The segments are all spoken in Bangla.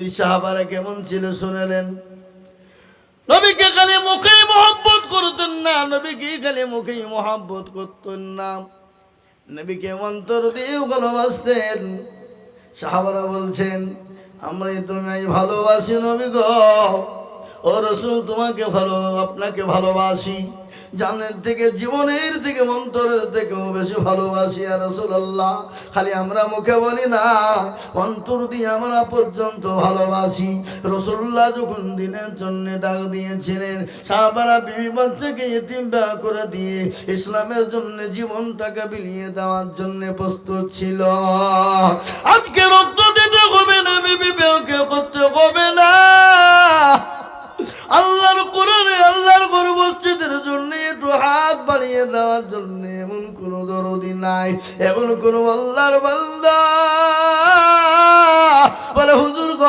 সাহাবারা কেমন ছিল শুনেলেন? নবীকে খালি মুখেই মহব্বত করতেন না, নবীকে খালি মুখেই মহব্বত করতেন না। নবীকে অন্তর দিয়েও ভালোবাসতেন। সাহাবারা বলছেন আমরা তোমায় ভালোবাসি নবী গো। ও রসুল, তোমাকে ভালো, আপনাকে ভালোবাসি। জানের থেকে, জীবনের থেকে, অন্তরের থেকেও বেশি ভালোবাসি আর রসুল্লাহ খালি আমরা মুখে বলি না, অন্তর দিয়ে আমরা পর্যন্ত ভালোবাসি। রসুল্লাহ যখন দিনের জন্য ডাক দিয়েছিলেন, সাহাবারা বিবি বাচ্চাকে এতিম ব্যয় করে দিয়ে ইসলামের জন্য জীবনটাকে বিলিয়ে দেওয়ার জন্য প্রস্তুত ছিল। আজকে রক্ত দিতে হবে না, বিবি করতে হবে না। আল্লাহর কোরআনে আল্লাহর ঘর মসজিদের জন্য একটু হাত বাড়িয়ে দেওয়ার জন্য এমন কোন দরদি নাই, এমন কোন আল্লাহর বান্দা। বলে, হুজুর গ,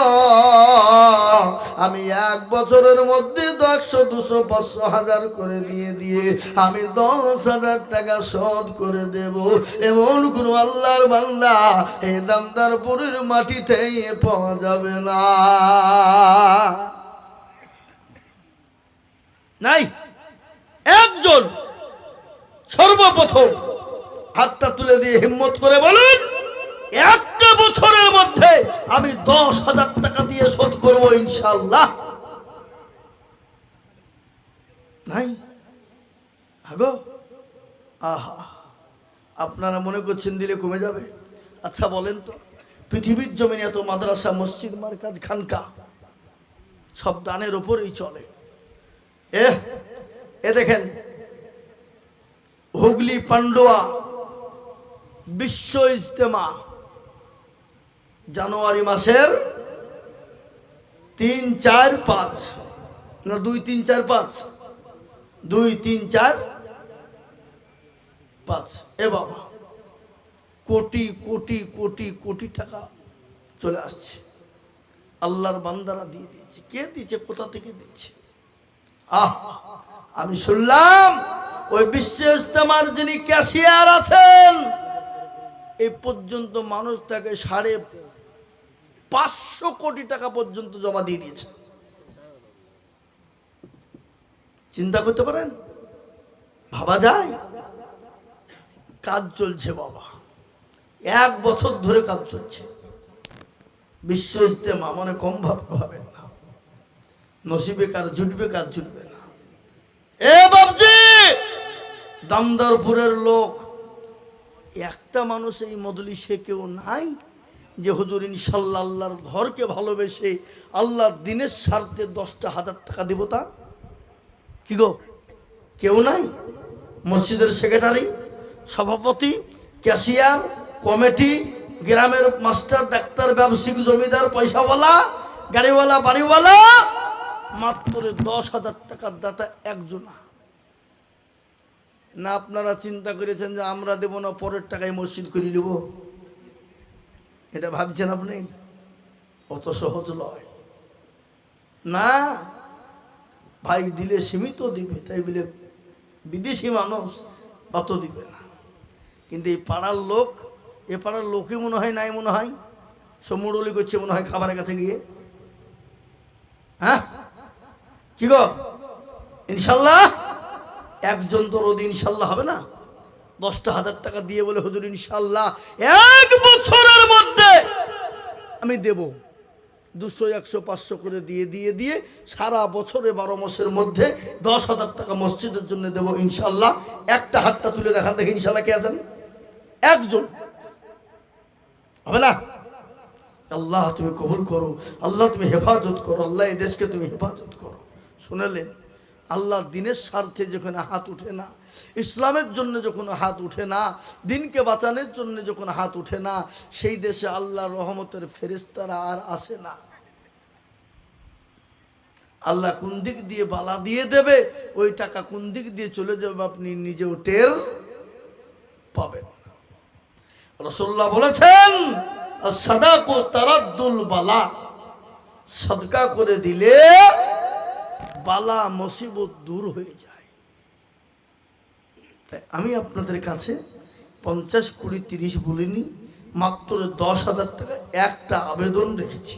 আমি এক বছরের মধ্যে একশো, দুশো, পাঁচশো হাজার করে দিয়ে দিয়ে আমি দশ হাজার টাকা শোধ করে দেব। এমন কোন আল্লাহর বান্দা এই দামদারপুরের মাটিতে পাওয়া যাবে না। নাই। একজন সর্বপ্রথম হাতটা তুলে দিয়ে হিম্মত করে বলুন, একটা বছরের মধ্যে আমি দশ হাজার টাকা দিয়ে শোধ করব ইনশাল্লাহ নাই। আগো, আহা, আপনারা মনে করছেন দিলে কমে যাবে? আচ্ছা বলেন তো, পৃথিবীর জমিনে এত মাদ্রাসা, মসজিদ, মার্কাজ, খানকা, সব দানের ওপরেই চলে। এ এ দেখেন, হুগলি পান্ডুয়া বিশ্ব ইজতেমা, জানুয়ারি মাসের তিন চার পাঁচ, না দুই তিন চার পাঁচ, দুই তিন চার পাঁচ। এ বাবা, কোটি কোটি কোটি কোটি টাকা চলে আসছে। আল্লাহর বান্দারা দিয়ে দিয়েছে। কে দিয়েছে? কোথা থেকে দিচ্ছে আহ, আমি শুনলাম ওই বিশ্ব ইস্তেমার যিনি ক্যাশিয়ার আছেন, এই পর্যন্ত মানুষ তাকে সাড়ে পাঁচশো কোটি টাকা পর্যন্ত জমা দিয়ে দিয়েছে। চিন্তা করতে পারেন? ভাবা যায়? কাজ চলছে বাবা। এক বছর ধরে কাজ চলছে। বিশ্ব ইস্তেমা মানে কম ভাব ভাবেন না। নসিবে কার, জুটবে কার, জুটবে না। এ বাবজি দামদারপুরের লোক, একটা মানুষ এই মদলি সে কেউ নাই যে হুজুর ইনশাল্লাহ আল্লাহর ঘরকে ভালোবেসে আল্লাহ দিনের স্বার্থে দশটা হাজার টাকা দিব তা? কি গো? কেউ নাই? মসজিদের সেক্রেটারি, সভাপতি, ক্যাশিয়ার, কমিটি, গ্রামের মাস্টার, ডাক্তার, ব্যবসায়িক, জমিদার, পয়সাওয়ালা, গাড়িওয়ালা, বাড়িওয়ালা মাত্র দশ হাজার টাকার দাতা একজনা। না, আপনারা চিন্তা করেছেন যে আমরা দেব না, পরের টাকায় মসজিদ করে নেব? এটা ভাবছেন আপনি? অত সহজ নয়। না, ভাই দিলে সীমিত দিবে, তাই বলে বিদেশি মানুষ অত দিবে না। কিন্তু এই পাড়ার লোক, এ পাড়ার লোকই মনে হয় নাই মনে হয়? সব করছে মনে হয় খাবারের কাছে গিয়ে। হ্যাঁ? কি গো? ইনশাল্লাহ? একজন তো রোদ ইনশাল্লাহ হবে না? দশটা হাজার টাকা দিয়ে বলে, হুজুর, ইনশাল্লাহ এক বছরের মধ্যে আমি দেব। দুশো, একশো, পাঁচশো করে দিয়ে দিয়ে দিয়ে সারা বছরে বারো মাসের মধ্যে দশ হাজার টাকা মসজিদের জন্য দেবো, ইনশাল্লাহ। একটা হাতটা তুলে দেখান, দেখে ইনশাল্লাহ কে আছেন? একজন। হবে না? আল্লাহ তুমি কবুল করো, আল্লাহ তুমি হেফাজত করো, আল্লাহ এই দেশকে তুমি হেফাজত করো। শুনেলেন, আল্লাহ দিনের স্বার্থে যখন হাত উঠে না, ইসলামের জন্য যখন হাত উঠে না, দিনকে বাঁচানোর জন্য যখন হাত উঠে না, সেই দেশে আল্লাহ রহমতের ফেরিস্তারা আর আসে না। আল্লাহ কোন দিক দিয়ে বালা দিয়ে দেবে, ওই টাকা কোন দিক দিয়ে চলে যাবে আপনি নিজেও টের পাবেন রসল্লাহ বলেছেন সাদাকো তারাদ্দুল বালা, সদকা করে দিলে বালা মসিবত দূর হয়ে যায়। তাই আমি আপনাদের কাছে পঞ্চাশ কুড়ি তিরিশ বলিনি, মাত্র দশ হাজার টাকা একটা আবেদন রেখেছি।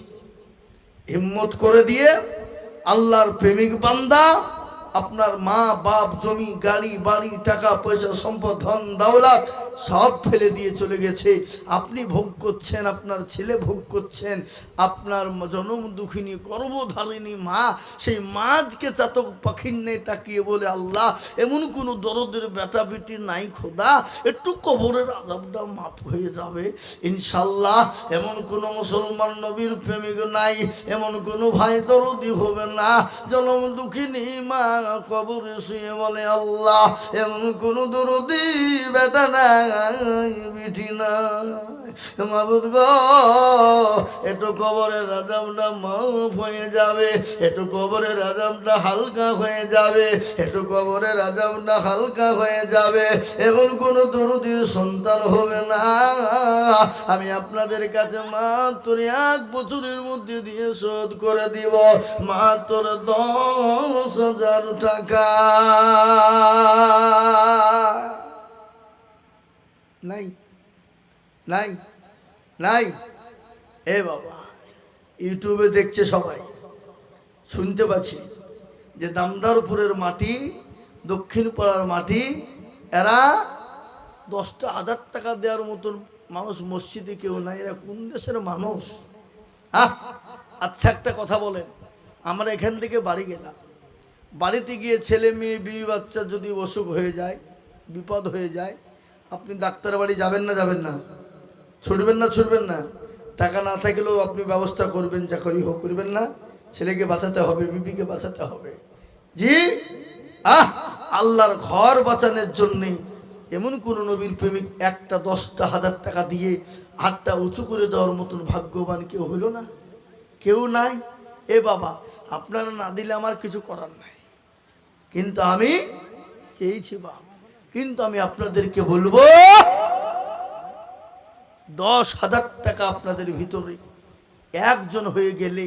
হিম্মত করে দিয়ে আল্লাহর প্রেমিক বান্দা আপনার মা, বাপ, জমি, গাড়ি, বাড়ি, টাকা, পয়সা, সম্পদ, ধন, দাওলাত সব ফেলে দিয়ে চলে গেছে। আপনি ভোগ করছেন, আপনার ছেলে ভোগ করছেন, আপনার জনম দুঃখিনী, গর্ভধারিণী মা, সেই মাছকে চাতক পাখির নেই তাকিয়ে বলে, আল্লাহ, এমন কোনো দরদের বেটা বেটি নাই খোদা, একটু কবরের আজাবটা মাপ হয়ে যাবে। ইনশাল্লাহ এমন কোনো মুসলমান নবীর প্রেমিক নাই, এমন কোনো ভাই দরদি হবে না। জনম দুঃখিনী মা কবরে শুয়ে বলে, আল্লাহ, এমন কোনো দরদি বেটা নাই নাই। মাবুদ গো কবরের মাফ হয়ে যাবে কবরের হালকা হয়ে যাবে কবরের হালকা হয়ে যাবে। এমন সন্তান হবে না। আমি আপনাদের কাছে মাত্র এক বছরের মধ্যে দিয়ে শোধ করে দিব, মাত্র দশ হাজার টাকা। নাই নাই নাই। এ বাবা, ইউটিউবে দেখছে সবাই। শুনতে পাচ্ছি যে দামদারপুরের মাটি, দক্ষিণ পাড়ার মাটি, এরা দশটা হাজার টাকা দেওয়ার মতন মানুষ মসজিদে কেউ নাই, এরা কোন দেশের মানুষ? আহ আচ্ছা একটা কথা বলেন। আমরা এখান থেকে বাড়ি গেলাম। বাড়িতে গিয়ে ছেলে মেয়ে, বিবি বাচ্চা যদি অসুখ হয়ে যায়, বিপদ হয়ে যায়, আপনি ডাক্তার বাড়ি যাবেন না যাবেন না। ছুটবেন না ছুটবেন না। টাকা না থাকলেও আপনি ব্যবস্থা করবেন যা করি হোক, করবেন না। ছেলেকে বাঁচাতে হবে, বিবিকে বাঁচাতে হবে। জি? আহ! আল্লাহর ঘর বাঁচানোর জন্যে এমন কোন নবীর প্রেমিক একটা দশটা হাজার টাকা দিয়ে হাতটা উঁচু করে দেওয়ার মতন ভাগ্যবান কেউ হইল না। কেউ নাই? এ বাবা, আপনারা না দিলে আমার কিছু করার নাই। কিন্তু আমি চেয়েছি বাপ। কিন্তু আমি আপনাদেরকে বলব, দশ হাজার টাকা আপনাদের ভিতরে। একজন হয়ে গেলে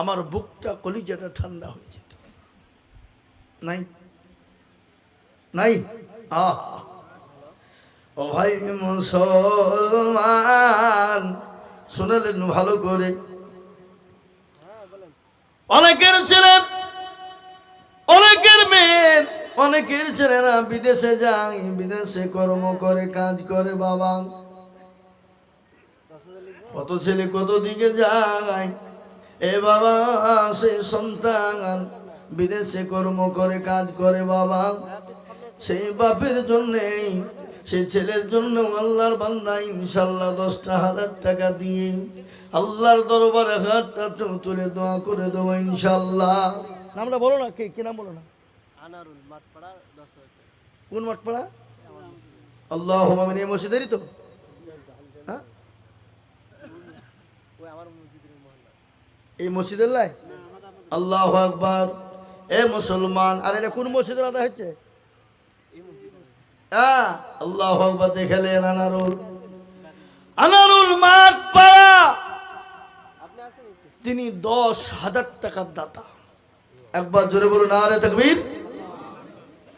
আমার বুকটা কলিজাটা ঠান্ডা হয়ে যেত। নাই? নাই? ভাই মুসলমান, শুনলেন ভালো করে? অনেকের ছেলে মেয়ে অনেকের ছেলেরা বিদেশে যায়, বিদেশে কর্ম করে, কাজ করে, বাবা। কত ছেলে কত দিকে যায়? এ বাবা, সে সন্তান। বিদেশে কর্ম করে, কাজ করে, বাবা। সেই বাপের জন্যেই সেই ছেলের জন্য আল্লাহর বান্দা ইনশাল্লাহ দশটা হাজার টাকা দিয়ে আল্লাহর দরবারে হাতটা তুলে দোয়া করে দেবো ইনশাল্লাহ নামটা বলো না কে, কি নাম বলো না? আনারুল মাঠপাড়া দশ হাজার কোন মাঠপাড়া? আল্লাহ এই মসজিদেরই তো? হ্যাঁ? এই মসজিদের লাই? আল্লাহ আকবার এ মুসলমান আর এটা কোন মসজিদের আদা হচ্ছে হ্যাঁ আল্লাহ আকবার দেখালেন আনারুল। আনারুল মাঠ পাড়া তিনি দশ হাজার টাকার দাতা। একবার জোরে বলুন না রে তকবীর।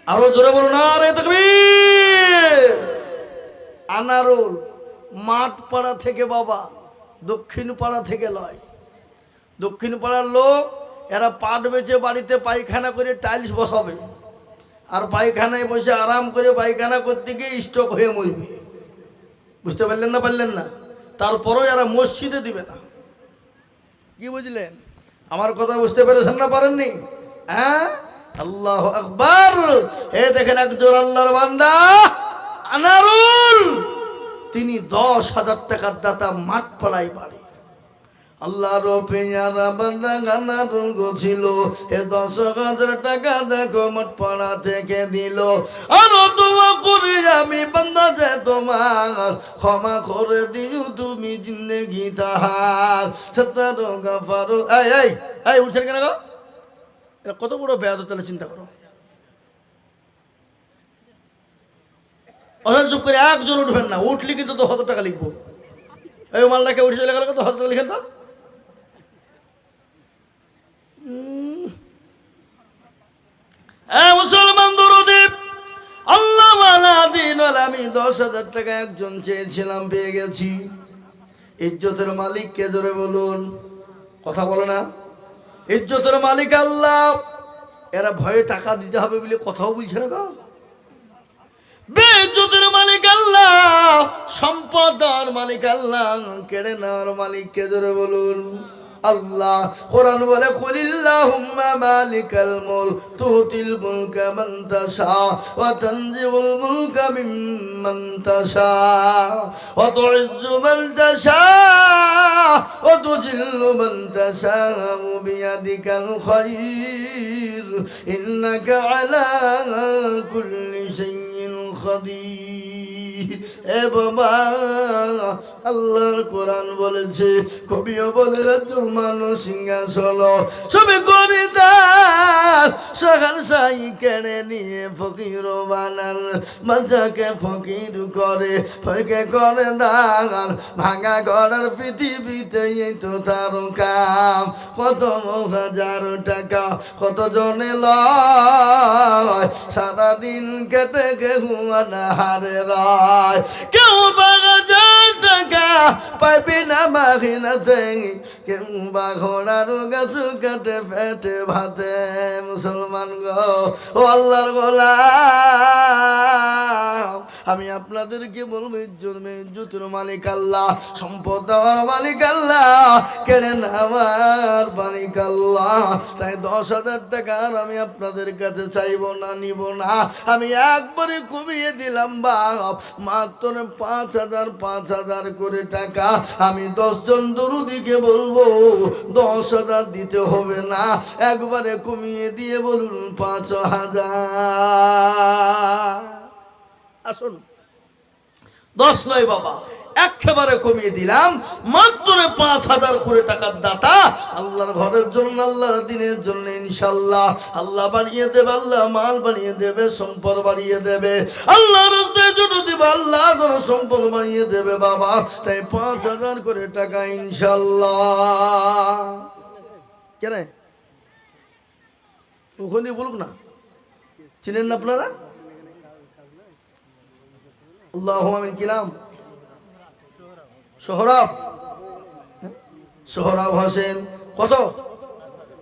আরও জোরে বলুন না রে তকবীর। আনারুল মাঠ পাড়া থেকে বাবা দক্ষিণ পাড়া থেকে লয়। দক্ষিণ পাড়ার লোক, এরা পাট বেচে বাড়িতে পায়খানা করে টাইলস বসাবে। আর পায়খানায় বসে আরাম করে পায়খানা করতে গিয়ে স্টক হয়ে মরবে। বুঝতে পারলেন না পারলেন না? তারপরেও এরা মসজিদে দিবে না। কি বুঝলেন? আমার কথা বুঝতে পেরেছেন না পারেননি? হ্যাঁ? আল্লাহ আকবার। এ দেখেন একজন আল্লাহর বান্দা, আনারুল। তিনি দশ হাজার টাকার দাতা মাঠ পাড়াই বাড়ি। আল্লাহর পেয়ারা বান্দা গানারুল গছিল এ দশ হাজার টাকা দেখো মাঠ পাড়া থেকে দিল। আরও তোমা করি আমি বান্দা যে তোমার, ক্ষমা করে দিও তুমি জিন্দগি তাহার। সত্তর গাফারো এই এই এই, উঠছেন কেন গো? এটা কত বড় বেয়াদ তাহলে চিন্তা করো। অথচ চুপ করে একজন উঠবেন না, উঠলে কিন্তু তো হাজার টাকা লিখব। এই মালটাকে উঠে চলে গেলে তো হাজার টাকা লিখেন তো? মুসলমান দরুদীপ আল্লাহ দিন আমি দশ হাজার টাকা একজন চেয়েছিলাম, পেয়ে গেছি। ইজ্জতের মালিককে জোরে বলুন। কথা বলো না। ইজ্জতের মালিক আল্লাহ। এরা ভয়ে টাকা দিতে হবে বলে কথাও বলছে না গো। বেজ্জতের মালিক আল্লাহ, সম্পদ দেওয়ার মালিক আল্লাহ, কেড়ে নেওয়ার মালিক কে ধরে বলুন। আল্লাহ। কোরআন বলে, কুলিল্লাহুম্মা মালিকাল মুলক, তুতিল মুলকা মান তাশা, ওয়া তানজিউল মুলকা মিম্মান তাশা, ওয়া তুইজ্জু মান তাশা, ওয়া তুজিল্লু মান তাশা, বিয়াদিকাল খায়র ইন্নাকা আলা কুল্লি শাইইন খাদির। এ বাবা, আল্লাহর কোরআন বলেছে, কবিও বলে রাজ্য সিংহাসন। সবে করে তার সকাল সাই কেড়ে নিয়ে ফকির বানান। বাচ্চাকে ফকির করে ফকে করে দান ভাঙা ঘরের পৃথিবীতে এই তো তার কাম কত হাজার টাকা, কত জনে লয়। সারাদিন কেটে কে কেউ হারে রায় কেউ বাগাজার টাকা পাইবি না মাহিনাতে কেউ বা ঘোড়ার গাছ কাটে ফেটে ভাতে মুসলমান গো আল্লাহর গোলাম। আমি আপনাদেরকে বলব, ইজ্জত ইজ্জতের মালিক আল্লাহ, সম্পদ দেওয়ার মালিক আল্লাহ, কেড়ে নেওয়ার মালিক আল্লাহ। তাই দশ হাজার টাকার আমি আপনাদের কাছে চাইব না, নিব না। আমি একবারে কমিয়ে দিলাম বাপ, মাত্র পাঁচ হাজার পাঁচ হাজার করে টাকা আমি দশজন দুরুদিকে বলব, দশ হাজার দিতে হবে না। একবারে কমিয়ে দিয়ে বলুন পাঁচ হাজার। আসুন। দশ নয় বাবা। একেবারে কমিয়ে দিলাম। মাত্র পাঁচ হাজার করে টাকার দাতা আল্লাহর ঘরের জন্য, আল্লাহর দিনের জন্য ইনশাল্লাহ আল্লাহ বানিয়ে দেবে, আল্লাহ মাল বানিয়ে দেবে, সম্পদ বাড়িয়ে দেবে। আল্লাহ আল্লাহ ধর সম্পদ বানিয়ে দেবে বাবা। তাই পাঁচ হাজার করে টাকা ইনশাল্লাহ ওখানে বলুক না। চিনেন না আপনারা? আল্লাহ আমিন, কি নাম? সোহরাব। সোহরাব হোসেন, কত?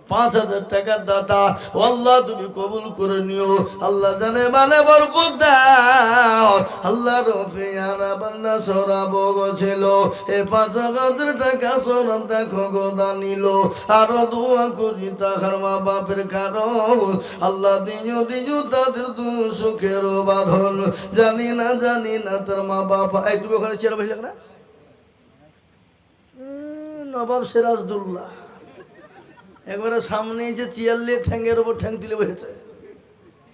পাঁচ হাজার টাকার দাতা। আল্লাহ, তুমি কবুল করে নিও। আল্লাহ জানে মানে বরকত দাও। আল্লাহ রফিয়ানা বান্দা সরাব ছিল। এ পাঁচ হাজার টাকা সরাব দেখো গোদা নিল আরও দোয়া করি তাহার মা বাপের কারণ। আল্লাহ দিও দিও তাদের দু সুখের বাঁধন। জানি না জানি না তার মা বাবা এই তুমি ওখানে চেয়ার বসে না। নবাব সিরাজদুল্লাহ। একবারে সামনে যে চিয়াল্লির ঠ্যাঙ্গের উপর ঠ্যাং তুলে বসেছে।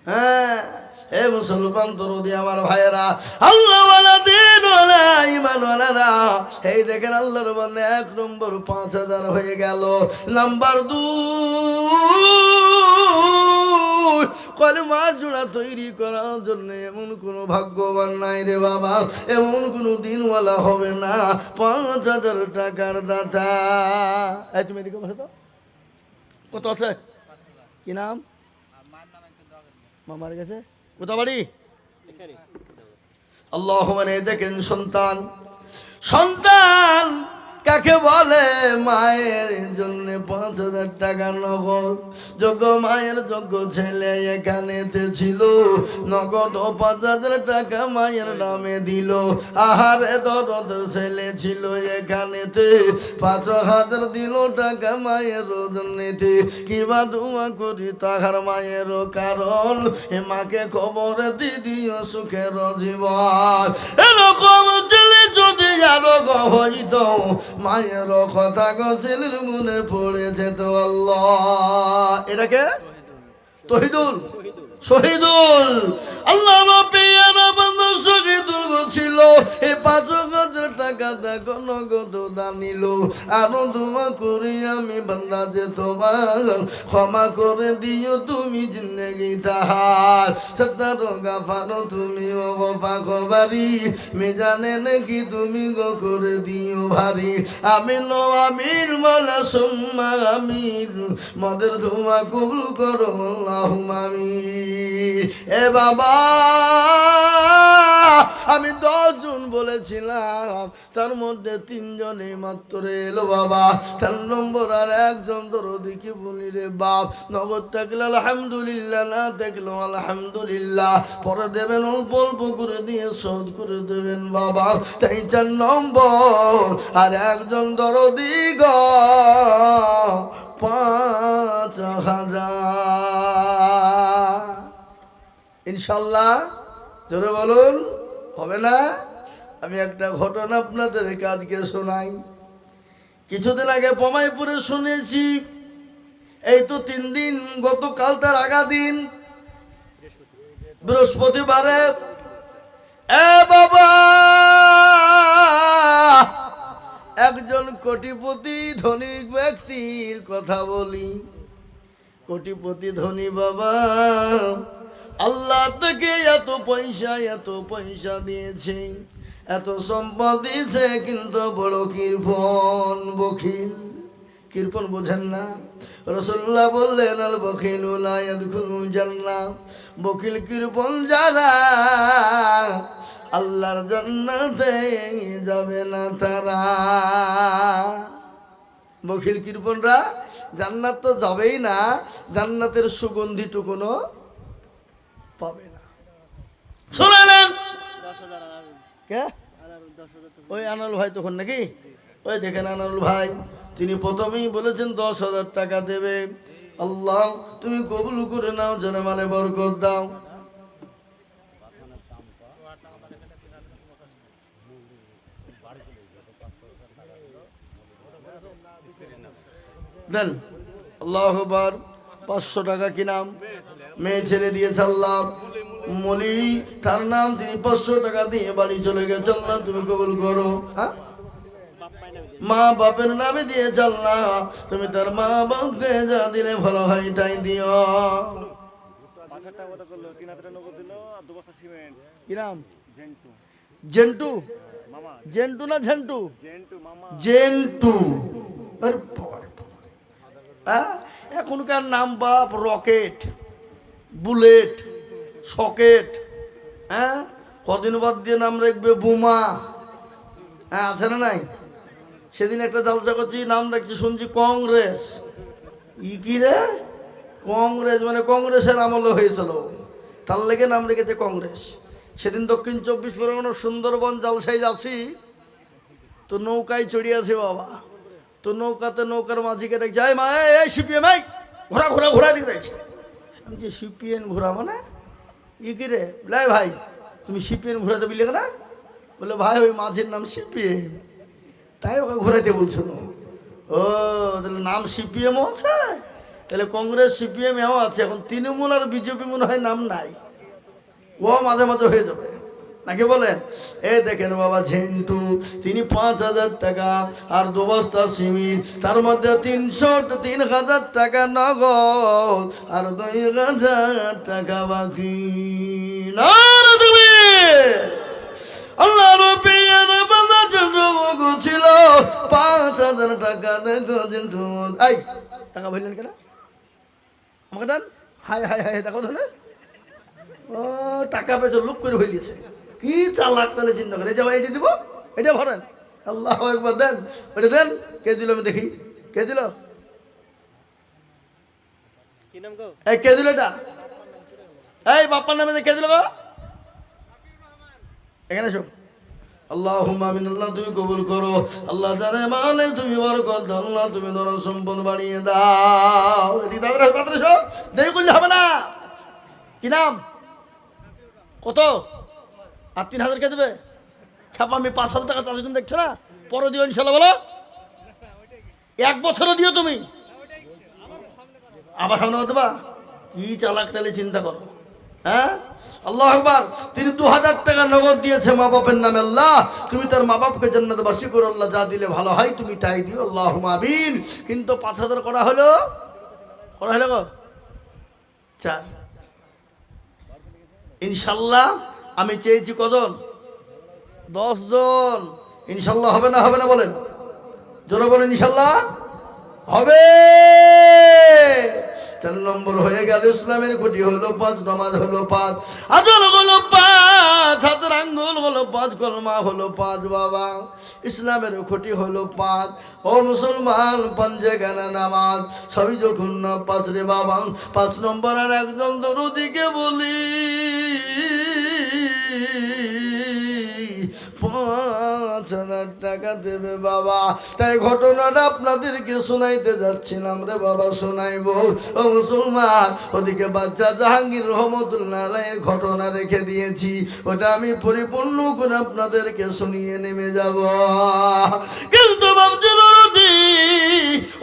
হ্যাঁ হে মুসলমান তরুদি আমার ভাইয়েরা, আল্লাহ এই দেখেন আল্লাহর বন্ধে এক নম্বর পাঁচ হাজার হয়ে গেল। নাম্বার দুই। কলমার জোড়া তৈরি করার জন্য এমন কোনো ভাগ্যবান নাই রে বাবা, এমন কোনো দিনওয়ালা হবে না। পাঁচ হাজার টাকার দাতা। এই তুমি এদিকে বসে তো কত আছে? কি নাম? মামার কাছে। কোথা বাড়ি? আল্লাহ মানে দেখেন সন্তান। সন্তান কাকে বলে মায়ের জন্য পাঁচ হাজার টাকা নগদ? যোগ্য মায়ের যোগ্য ছেলে এখানেতে ছিল। নগদ ও পাঁচ হাজার টাকা মায়ের নামে দিল। আহারে দরদ ছেলে ছিল এখানেতে পাঁচ হাজার দিল টাকা মায়ের জন্যতে। কিবা দোয়া করি তাহার মায়ের কারণ? এ মাকে খবর দিদিও সুখের জীবন। এরকম ছেলে যদি আরও হইত মায়ের কথা গছেলের মনে পড়েছে তো আল্লাহ। এটাকে তহিদুল। শহীদুল। আল্লাহ পেয়ারা বন্ধু শহীদুল ছিল। এই পাঁচ হাজার টাকা দেখো নগদ দানিল আরও দোয়া করি আমি বান্দা যে তোমার। ক্ষমা করে দিও তুমি জিন্দগি তাহার। সত্তর গাফারো তুমি ও বফা খবরি মেজানে নাকি তুমি গো করে দিও ভারী। আমি নো আমির মালা সোম্মা আমির মদের ধোঁয়া কবুল করো আল্লাহ আমির এ বাবা, আমি দশজন বলেছিলাম, তার মধ্যে তিনজনে মাত্র এলো বাবা। চার নম্বর আর একজন দরদিকে বলি রে বাপ? নগদ থাকলে আলহামদুলিল্লাহ, না থাকল আলহামদুলিল্লাহ। পরে দেবেন, অল্প অল্প করে দিয়ে শোধ করে দেবেন বাবা। তাই চার নম্বর, আর একজন দরদি গ, পাঁচ হাজার। ইনশাল্লাহ জোরে বলুন, হবে না? আমি একটা ঘটনা আপনাদের কাজকে শোনাই। কিছুদিন আগে পমাইপুরে শুনেছি, এই তো তিন দিন, গতকাল তার আগা দিন, বৃহস্পতিবারে, এ বাবা! একজন কোটিপতি ধনী ব্যক্তির কথা বলি। কোটিপতি ধনী বাবা আল্লাহ থেকে এত পয়সা এত পয়সা দিয়েছে, এত সম্পদ দিয়েছে, কিন্তু বড় কৃপন বখিল। কৃপন বোঝেন না? রসল্লাহ বললেন, আল বখিল জান্না বকিল কৃপন যারা আল্লাহর জান্নাতে যাবে না তারা। বখিল কৃপনরা জান্নাত তো যাবেই না, জান্নাতের সুগন্ধিটুকুনো পাবে না। শুনে নেন। কে? আনারুল ওই আনাল ভাই তখন নাকি? ওই দেখেন আনাল ভাই তিনি প্রথমেই বলেছেন দশ হাজার টাকা দেবে। আল্লাহ তুমি কবুল করে নাও জনে মালে বরকত দাও। দেন আল্লাহ পাঁচশো টাকা কি নাম? মেয়ে ছেড়ে দিয়েছে আল্লাহ মলি তার নাম তিনি পাঁচশো টাকা দিয়ে বাড়ি চলে গেছে আল্লাহ তুমি কবুল করো হ্যাঁ। মা বাপের নামে দিয়েছে আল্লাহ তুমি তার মা বাপকে যা দিলে ভালো হয় তাই দিও। জেন্টু। জেন্টু না ঝেন্টু? জেন্টু আরে। হ্যাঁ? এখনকার নাম বাপ, রকেট, বুলেট, সকেট হ্যাঁ? কদিন বাদ দিয়ে নাম রাখবে বোমা। হ্যাঁ আছে না নাই? সেদিন একটা জালসা করছি, নাম রাখছি, শুনছি কংগ্রেস। ই কি রে? কংগ্রেস মানে কংগ্রেসের আমলে হয়েছিল। তার লেগে নাম রেখেছে কংগ্রেস। সেদিন দক্ষিণ চব্বিশ পরগনার সুন্দরবন জালসাই যাচ্ছি, তো নৌকায় চড়িয়াছে বাবা। তো নৌকাতে নৌকার মাঝিকে ডাক যায় মা এই, সিপিএম এই ঘোরা ঘোরা ঘোরা দিকে রয়েছে আমি যে সিপিএন ঘোরা মানে? ই কি রে? লাই ভাই তুমি সিপিএন ঘোরাতে বিলে না বলে ভাই ওই মাঝির নাম সিপিএম। তাই ওকে ঘোরাতে বলছো না ও তাহলে নাম সিপিএমও আছে? তাহলে কংগ্রেস সিপিএম এও আছে এখন তৃণমূল আর বিজেপি মনে হয় নাম নাই। ও মাঝে মাঝে হয়ে যাবে। নাকি বলেন? এ দেখেন বাবা ঝেন্টু, তিনি পাঁচ হাজার টাকা আর দু বস্তা সিমিট তার মধ্যে তিনশো তিন হাজার টাকা নগদ আর দুই হাজার টাকা বাকি। না তুমি! আল্লাহ রবিয়ার বাজার ছিল, পাঁচ হাজার টাকা দেখো ঝেন্টু এই, টাকা বললেন কেন? আমাকে দেন? হাই হাই হাই দেখো তাহলে ও, টাকা পেয়েছে, লুক করে হইলিয়েছে কি চালাক তাহলে চিন্তা করে যাব এটি দিব এটা ভরেন। আল্লাহ একবার দেন। ওটা দেন কে দিল আমি দেখি। কে দিল? কি এই কে দিল এটা? এই বাপ্পার নামে কে দিল? এখানে এসো। আল্লাহ আমিন আল্লাহ তুমি কবুল করো। আল্লাহ জানে মানে তুমি বরকত দাও, আল্লাহ তুমি ধন সম্পদ বাড়িয়ে দাও। এদিকে তাড়াতাড়ি তাড়াতাড়ি দেরি করলে হবে না। কি নাম? কত? আর তিন হাজার কে দেবে? ছাপা, আমি পাঁচ হাজার টাকা চাষি তুমি দেখছ না? পরে দিও ইনশাল্লাহ, বলো। এক বছরও দিও তুমি। আবার সামনে দেবা। কি চালাক তাহলে চিন্তা করো। হ্যাঁ? আল্লাহ আকবার। তিনি দু হাজার টাকা নগদ দিয়েছে মা বাপের নামে আল্লাহ। তুমি তার মা বাপকে জান্নাতবাসী করো, আল্লাহ যা দিলে ভালো হয় তুমি তাই দিও আল্লাহ মাবিন কিন্তু পাঁচ হাজার করা হলো? করা হলো গো? চার। ইনশাল্লাহ আমি চেয়েছি কজন? দশ জন ইনশাল্লাহ হবে না হবে না বলেন। জোরে বলেন, ইনশাল্লাহ। হবে। চার নম্বর হয়ে গেল ইসলামের খুঁটি হলো পাঁচ, নমাজ হলো পাঁচ। আজল হলো পাঁচ, হাতের হলো পাঁচ, কলমা হলো পাঁচ, বাবা। ইসলামের খুঁটি হলো পাঁচ। ও মুসলমান, পাঞ্জে গানা নামাজ। সবই যখন না পাঁচ রে বাবা। পাঁচ নম্বর আর একজন দরদিকে বলি। পাঁচ হাজার টাকা দেবে বাবা। তাই ঘটনাটা আপনাদেরকে শোনাইতে যাচ্ছিলাম রে বাবা, শোনাইব। ও মুসলমান, ওদিকে বাচ্চা জাহাঙ্গীর রহমতুল্লাহ আলাইয়ের ঘটনা রেখে দিয়েছি। ওটা আমি পরিপূর্ণ করে আপনাদেরকে শুনিয়ে নেমে যাব। কিন্তু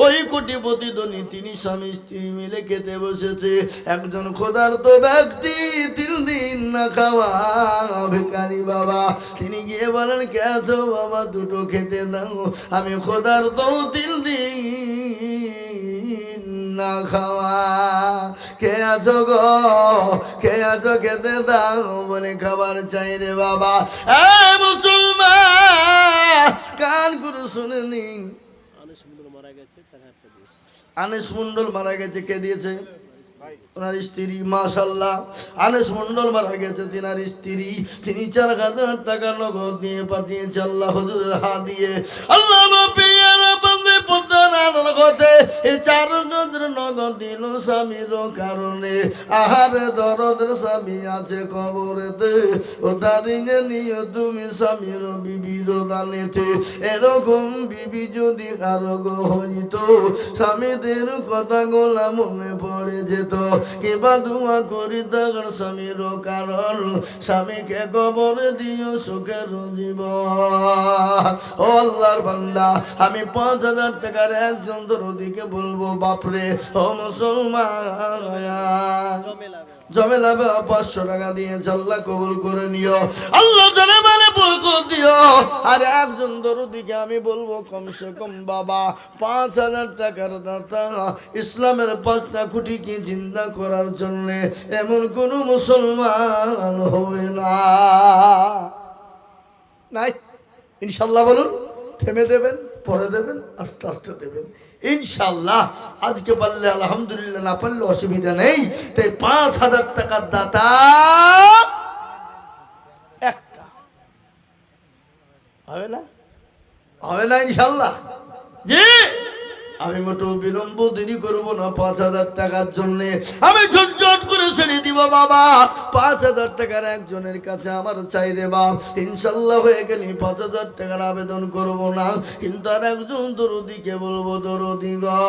ওই কোটিপতি ধনী, তিনি স্বামী, স্ত্রী মিলে খেতে বসেছে। একজন ক্ষুধার্ত ব্যক্তি না খাওয়া ভিকারি বাবা। তিনি গিয়ে বলেন কেছ বাবা? দুটো খেতে দাও। আমি ক্ষুধার্ত তিন দিন না খাওয়া। কে আছো গো? কে আছো খেতে দাও? বলে খাবার চাই রে বাবা। এই মুসলমান কান করে শুনে নিন আনিস মন্ডল মারা গেছে কে দিয়েছে? ওনার স্ত্রী মাশাল্লাহ আনেস মন্ডল মারা গেছে, তিনার স্ত্রী। তিনি চার হাজার টাকা নগদ দিয়ে পাঠিয়েছে, আল্লাহ হজুরের হাত দিয়ে। আল্লাহ স্বামীর স্বামী এরকম বিবি যদি হইত, স্বামীদের কথা গোলা মনে পড়ে যেত। কিবা দুয়া করি তার স্বামীর কারণ, স্বামীকে কবরে দিও সুখের জীব ও আল্লাহর বান্দা, আমি পাঁচ হাজার টাকার একজন দরদিকে বলব বাপরে ও মুসলমান জমেলা পাঁচশো টাকা দিয়ে আল্লাহ কবুল করে নিও। আল্লাহ জানে মানে বরকত দিও আর একজন দরদিকে আমি বলব কমসে কম বাবা পাঁচ হাজার টাকার দাতা ইসলামের পাঁচটা খুঁটিকে চিন্তা করার জন্য এমন কোন মুসলমান হবে না। নাই? ইনশাল্লাহ বলুন থেমে দেবেন? পরে দেবেন, আস্তে আস্তে দেবেন। ইনশাল্লাহ আজকে পারলে আলহামদুলিল্লাহ না পারলে অসুবিধা নেই। তাই পাঁচ হাজার টাকার দাতা একটা। হবে না? হবে না ইনশাল্লাহ জি! আমি মোটেও বিলম্ব দেরি করব না, পাঁচ হাজার টাকার জন্য। আমি ঝটঝট করে ছেড়ে দিব, বাবা। পাঁচ হাজার টাকার একজনের কাছে আমার চাই রে বা ইনশাল্লাহ হয়ে গেলে পাঁচ হাজার টাকার আবেদন করব না। কিন্তু আর একজন দরদিকে বলব, দরদি গা।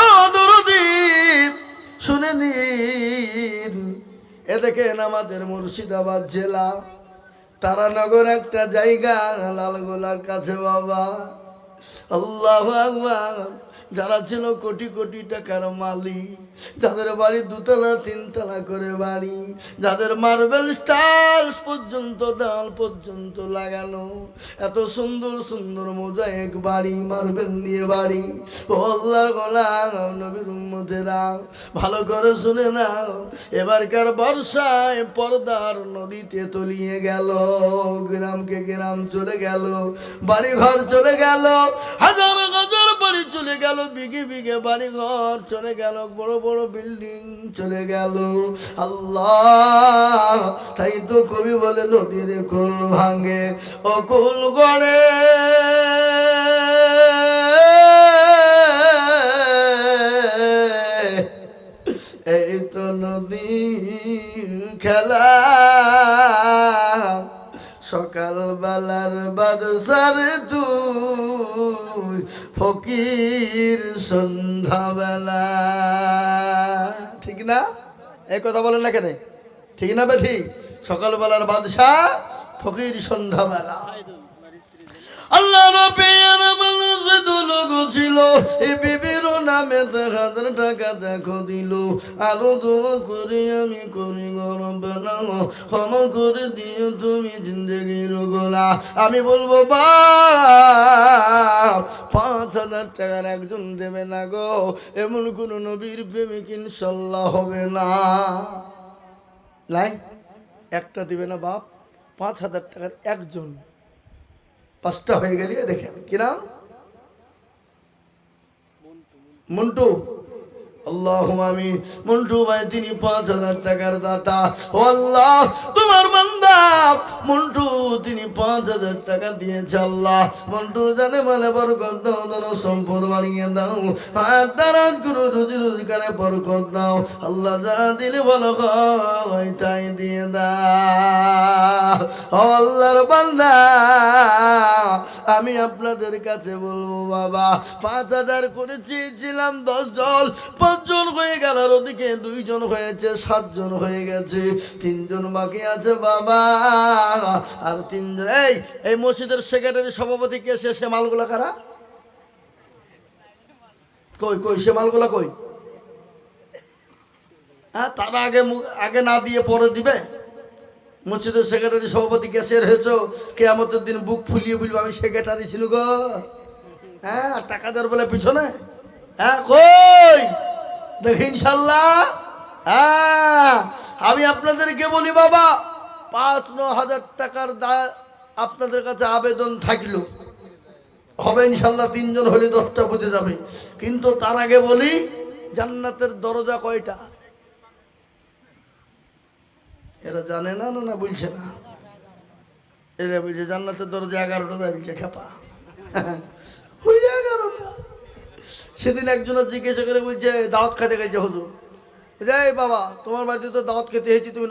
ও দরদি, শুনে নিন। এ দেখেন আমাদের মুর্শিদাবাদ জেলা। তারানগর একটা জায়গা, লালগোলার কাছে, বাবা। আল্লাহ যারা ছিল কোটি কোটি টাকার মালিক। যাদের বাড়ি দুতলা, তিনতলা করে বাড়ি, যাদের মার্বেল টাইলস পর্যন্ত ডাল পর্যন্ত লাগানো, এত সুন্দর সুন্দর মোজাইক বাড়ি মার্বেল দিয়ে বাড়ি। আল্লাহর গোলাম, নবীর উম্মতেরা, ভালো করে শুনে নাও, এবারকার বর্ষায় পর্দার নদীতে তলিয়ে গেল, গ্রামকে গ্রাম চলে গেল বাড়ি ঘর চলে গেল, হাজার হাজার বাড়ি চলে গেল, বিঘে বিঘে বাড়ি ঘর চলে গেল, বড় বড় বিল্ডিং চলে গেল। আল্লাহ, তাই তো কবি বলে, নদীর কুল ভাঙে ও কুল গড়ে। এই তো নদীর খেলা। সকাল বেলার বাদশার তুই ফকির সন্ধ্যাবেলা। ঠিক না? এই কথা বলেন না কেন? ঠিক না বে ঠিক সকালবেলার বাদশাহ ফকির সন্ধ্যাবেলা। আল্লাহ রবের মানুষ দুলোক ছিল। এই বিবির নামে হাজার টাকা দেখো দিল। আরও দোয়া করে আমি করি গরম বেলাম ক্ষমা করে দিও তুমি জিন্দগির গোলা। আমি বলব, বা, পাঁচ হাজার টাকার একজন দেবে না গো। এমন কোন নবীর প্রেমিক ইনশাল্লাহ হবে না। লাইন, একটা দিবে না বাপ, পাঁচ হাজার টাকার একজন। পাঁচটা হয়ে গেলে দেখেন কি নাম মন্টু আল্লাহ ভাই, তিনি পাঁচ হাজার টাকার দাতা। তোমার বান্দা। তিনি পাঁচ হাজার টাকা দিয়েছে আল্লাহ। মন্টু জানে মানে দাও সম্পদ বাড়িয়ে দাও। রুজি দাও। আল্লাহ যা দিলে ভালো হয়, তাই দিয়ে দাও। বান্দা, আমি আপনাদের কাছে বলব, বাবা, পাঁচ হাজার করে চেয়েছিলাম দশ জন পাঁচজন হয়ে গেল, আর ওদিকে দুইজন হয়েছে, সাতজন হয়ে গেছে, তিনজন বাকি আছে, বাবা। আর তিনজন, এই এই মসজিদের সেক্রেটারি সভাপতি কে সে সে মালগুলা কারা? কই কই, সে মালগুলা কই? হ্যাঁ তারা আগে আগে না দিয়ে পরে দিবে। মসজিদের সেক্রেটারি সভাপতি ক্যাশের হয়েছ কেয়ামতের দিন বুক ফুলিয়ে বলব, আমি সেক্রেটারি ছিল গো হ্যাঁ টাকা দেওয়ার বলে পিছনে। হ্যাঁ কই? দেখি ইনশাল্লাহ। হ্যাঁ আমি আপনাদেরকে বলি বাবা, পাঁচ ন হাজার টাকার দা আপনাদের কাছে আবেদন থাকল। হবে ইনশাল্লাহ, তিনজন হলে দশটা বুঝে যাবে। কিন্তু তার আগে বলি, জান্নাতের দরজা কয়টা? এরা জানে না না না, বলছে না। এরা বলছে, জান্নাতের দরজা এগারোটা দাঁড়িয়েছে খেপা। ওই এগারোটা। সেদিন একজন জিজ্ঞাসা করে বলছে, দাওয়াত খাতে গেছে হুজুর। যাই বাবা, তোমার বাড়িতে তো দাওয়াত খেতে হয়েছে তুমি